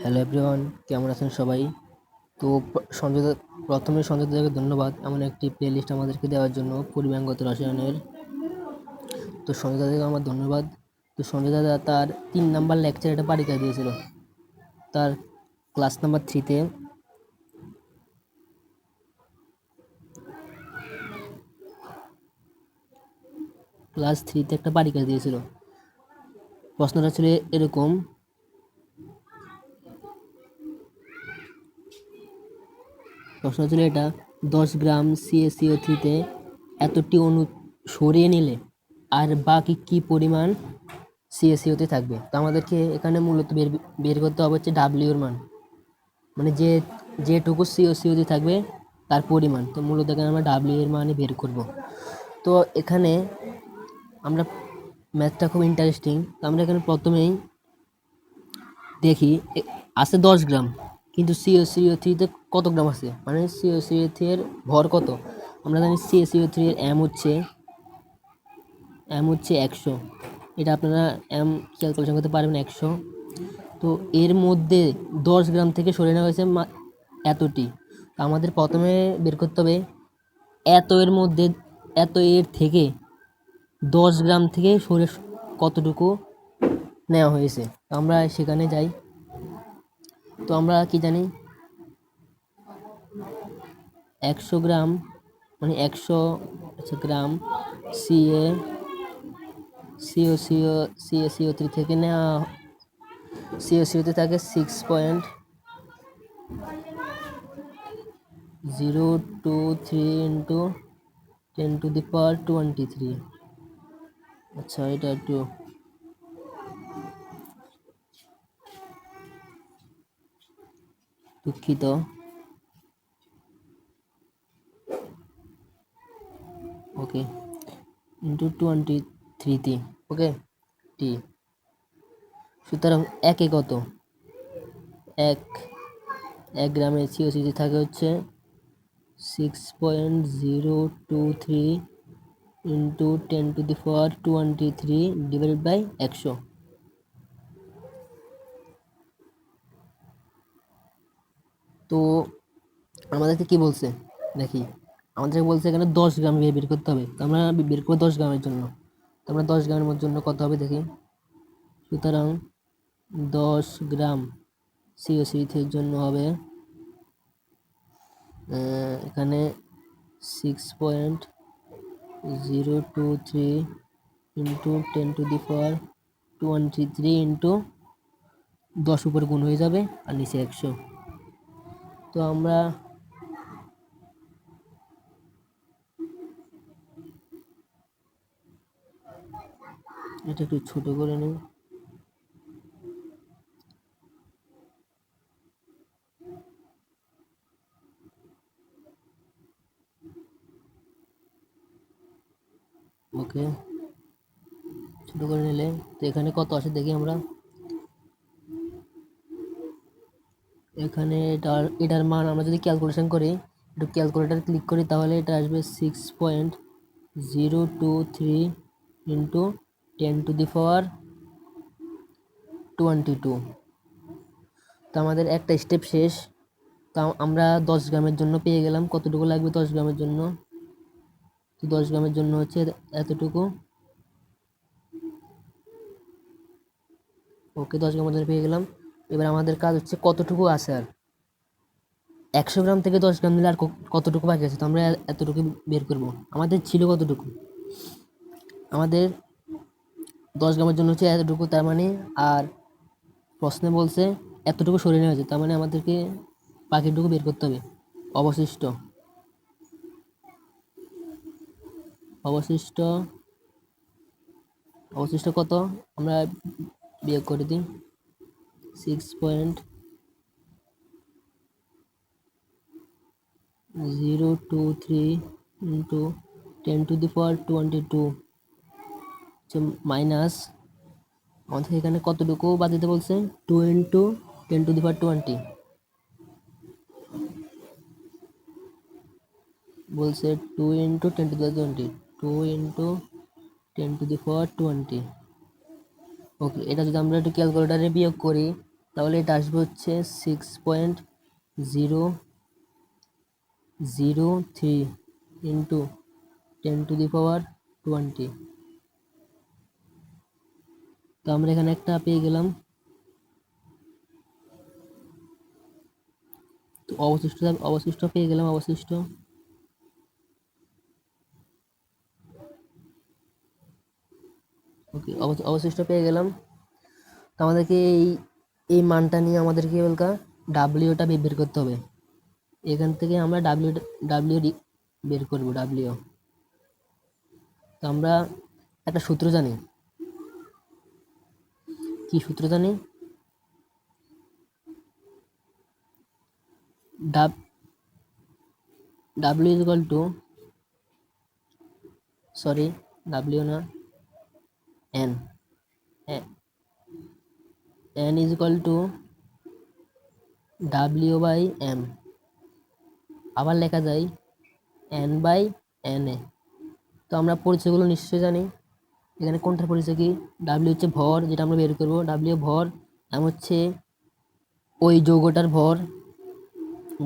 Hello everyone কেমন আছেন সবাই? তো সঞ্জয় প্রথমে সঞ্জয় দাদাকে ধন্যবাদ এমন একটি প্লে লিস্ট আমাদেরকে দেওয়ার জন্য পরিমাণগত রসায়নের। তো সঞ্জয় দাদাকে আমার ধন্যবাদ। তো সঞ্জয় দাদা তার তিন নাম্বার লেকচার একটা পরীক্ষা দিয়েছিল। তার ক্লাস নাম্বার থ্রিতে ক্লাস থ্রিতে একটা পরীক্ষা দিয়েছিল। প্রশ্নটা ছিল এরকম প্রশ্ন ছিল এটা, দশ গ্রাম সিএসিও থ্রিতে এতটি অণু সরিয়ে নিলে আর বাকি কি পরিমাণ সিএসিওতে থাকবে? তো আমাদেরকে এখানে মূলত বের বের করতে হবে হচ্ছে ডাব্লিউ এর মান। মানে যে, যেটুকু সিওসিওতে থাকবে তার পরিমাণ। তো মূলত এখানে আমরা ডাব্লিউ এর মানে বের করব। তো এখানে আমরা ম্যাথটা খুব ইন্টারেস্টিং তো আমরা এখানে প্রথমেই দেখি আছে দশ গ্রাম। কিন্তু সিও সিও থ্রিতে কত গ্রাম আছে? মানে সিও সিও থ্রি এর ভর কত? আমরা জানি সিও সিও থ্রি এর এম হচ্ছে এম হচ্ছে একশো। এটা আপনারা এম ক্যালকুলেশন করতে পারবেন একশো। তো এর মধ্যে দশ গ্রাম থেকে সরে নেওয়া হয়েছে এতটি। তো আমাদের প্রথমে বের করতে হবে, এত এর মধ্যে, এত এর থেকে দশ গ্রাম থেকে সরে কতটুকু নেওয়া হয়েছে? আমরা সেখানে যাই। তো আমরা কি জানি? একশো গ্রাম মানে একশো আচ্ছা gram CA CO CO CA CO three থেকে নেওয়া সিও সিওতে থাকে six point zero two three into ten to the power twenty three আচ্ছা এটা একটু দুঃখিত। ওকে ইন্টু টোয়েন্টি থ্রিতে ওকে টি সুতরাং একে কত এক এক গ্রামের সিওসিতে থাকে হচ্ছে six point zero two three into ten to the power twenty three divided by একশো। তো আমাদেরকে কি বলছে? দেখি। আমাদেরকে বলছে এখানে দশ গ্রাম বের করতে হবে। তো আমরা বের করব দশ গ্রামের জন্য। তো আমরা দশ গ্রামের জন্য কত হবে দেখি? সুতরাং দশ গ্রাম সিও সিথের জন্য হবে এখানে six point zero two three into ten to the power twenty three into দশ উপর গুণ হয়ে যাবে, আর নিচে একশো। তো আমরা এটা একটু ছোট করে নিই ওকে, ছোট করে নিলে। তো এখানে কত আসে দেখি আমরা? এখানে এটার এটার মান আমরা যদি ক্যালকুলেশন করি, একটু ক্যালকুলেটার ক্লিক করি, তাহলে এটা আসবে six point zero two three into ten to the power twenty two তো আমাদের একটা স্টেপ শেষ। তা আমরা দশ গ্রামের জন্য পেয়ে গেলাম। কতটুকু লাগবে দশ গ্রামের জন্য? তো দশ গ্রামের জন্য হচ্ছে এতটুকু। ওকে দশ গ্রামের জন্য পেয়ে গেলাম। এবার আমাদের কাজ হচ্ছে কতটুকু আছে আর? একশো গ্রাম থেকে দশ গ্রাম নিলে আর কতটুকু বাকি আছে? তো আমরা এতটুকু বের করব। আমাদের ছিল কতটুকু? আমাদের দশ গ্রামের জন্য হচ্ছে এতটুকু, তার মানে আর প্রশ্নে বলছে এতটুকু সরিয়ে নেওয়া হয়েছে, তার মানে আমাদেরকে বাকিটুকু বের করতে হবে। অবশিষ্ট। অবশিষ্ট। অবশিষ্ট কত? আমরা বিয়োগ করে দিই। Six point zero two three into ten to the power twenty two minus আমাদের এখানে কতটুকু বাদ দিতে বলছে? Two into ten to the power twenty বলছে two into ten to the twenty two into ten to the power twenty okay, এটা যদি আমরা একটু ক্যালকুলেটারে বিয়োগ করি, তাহলে এটা আসবে হচ্ছে six point zero zero three into ten to the power twenty তো আমরা এখানে একটা পেয়ে গেলাম। তো অবশিষ্ট অবশিষ্ট পেয়ে গেলাম, অবশিষ্ট। ওকে অবশিষ্ট পেয়ে গেলাম। তো আমাদেরকে এই এই মানটা নিয়ে আমাদেরকে বলকা ডাব্লিউটা বের করতে হবে। এখান থেকে আমরা ডাব্লিউ ডাব্লিউ বের করব, ডাব্লিউ। তো আমরা একটা সূত্র জানি। কি সূত্র জানি? Dub, W is to, sorry, W না। N N is equal to W by M আবার লেখা যায় এন বাই এন এ তো আমরা পরিচয়গুলো নিশ্চয়ই জানি। এখানে কোনটার পরিচয় কি? ডাব্লিউ হচ্ছে ভর, যেটা আমরা বের করব। ডাব্লিউ ভর এম হচ্ছে ওই যৌগটার ভর,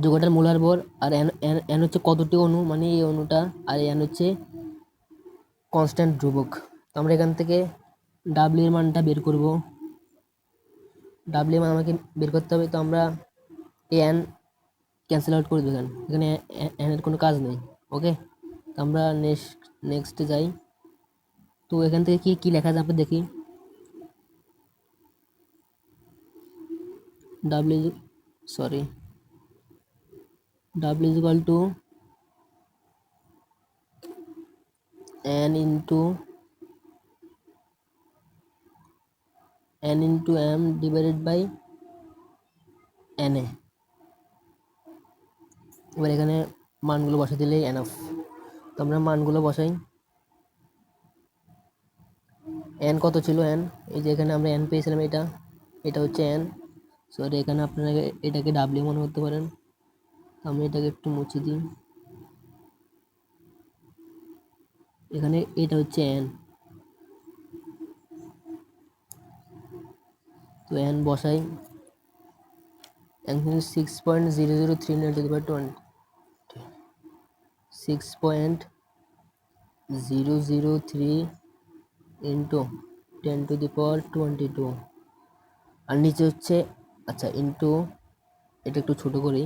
যৌগটার মূলার ভর। আর এন এন হচ্ছে কতটি অণু? মানে এই অণুটা। আর এন হচ্ছে কনস্ট্যান্ট ধ্রুবক। আমরা এখান থেকে ডাব্লিউ এর মানটা বের করব। ডাব্লিউ মান আমাকে বের করতে হবে, তো আমরা এন ক্যান্সেল আউট করে দেবেন এখানে। এনের কোনো কাজ নেই ওকে তো আমরা নেক্সট নেক্সটে যাই। তো এখান থেকে কি কি লেখা যাবে দেখি। W sorry W equal to n into n into m divided by na এবার এখানে মানগুলো বসা দিলেই এনাফ তো আমরা মানগুলো বসাই। এন কত ছিল এন এই যে এখানে আমরা এন পেয়েছিলাম এটা। এটা হচ্ছে এন সরি এখানে আপনারা এটাকে ডাব্লিউ মনে করতে পারেন। আমি এটাকে একটু মুছে দিই। এখানে এটা হচ্ছে এন তো এন বসাই এখন six point zero zero three nine to power twenty six point zero zero three into ten to the power twenty two আর নিচে হচ্ছে আচ্ছা ইন্টু এটা একটু ছোটো করি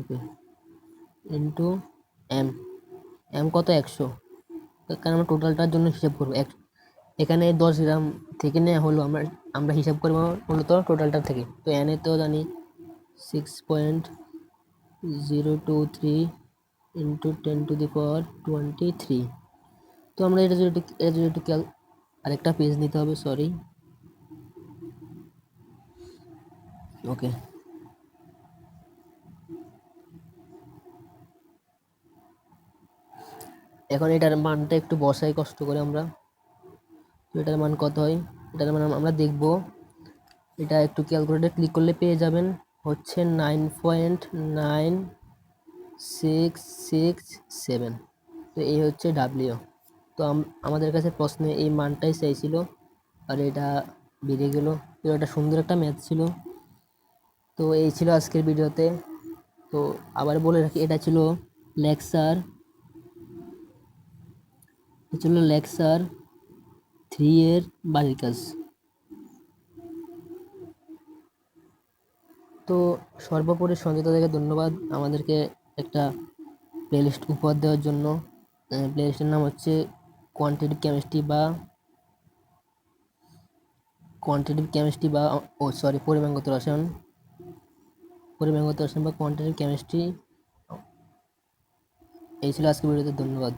ওকে ইন্টু এম এম কত একশো? কারণ আমরা টোটালটার জন্য হিসাব করব? এক এখানে দশ গ্রাম থেকে নেওয়া হলো, আমরা আমরা হিসাব করব মূলত টোটালটা থেকে। তো এনে তো জানি six point zero two three into ten to the power twenty three তো আমরা এটা যদি এটা যদি একটু আরেকটা পেজ নিতে হবে সরি ওকে এখন এটার মানটা একটু বসাই, কষ্ট করে আমরা। এটার মান কত হয়? এটার মান আমরা দেখব। এটা একটু ক্যালকুলেটার ক্লিক করলে পেয়ে যাবেন। হচ্ছে nine point nine six six seven তো এই হচ্ছে ডাব্লিউ তো আমাদের কাছে প্রশ্নে এই মানটাই চাইছিল, আর এটা বেরিয়ে গেল। তো এটা সুন্দর একটা ম্যাথ ছিল। তো এই ছিল আজকের ভিডিওতে। তো আবার বলে রাখি, এটা ছিল লেকচার ছিল লেকচার থ্রি এর বাড়ির কাজ। তো সর্বোপরি সঞ্জিতা থেকে ধন্যবাদ আমাদেরকে একটা প্লেলিস্ট উপহার দেওয়ার জন্য। প্লেলিস্টের নাম হচ্ছে কোয়ান্টিটিভ কেমিস্ট্রি বা কোয়ান্টিটিভ কেমিস্ট্রি বা, ও সরি পরিমাণগত রসায়ন। পরিমাণগত রসায়ন বা কোয়ান্টিটিভ কেমিস্ট্রি এই ছিল আজকের ভিডিওতে, ধন্যবাদ।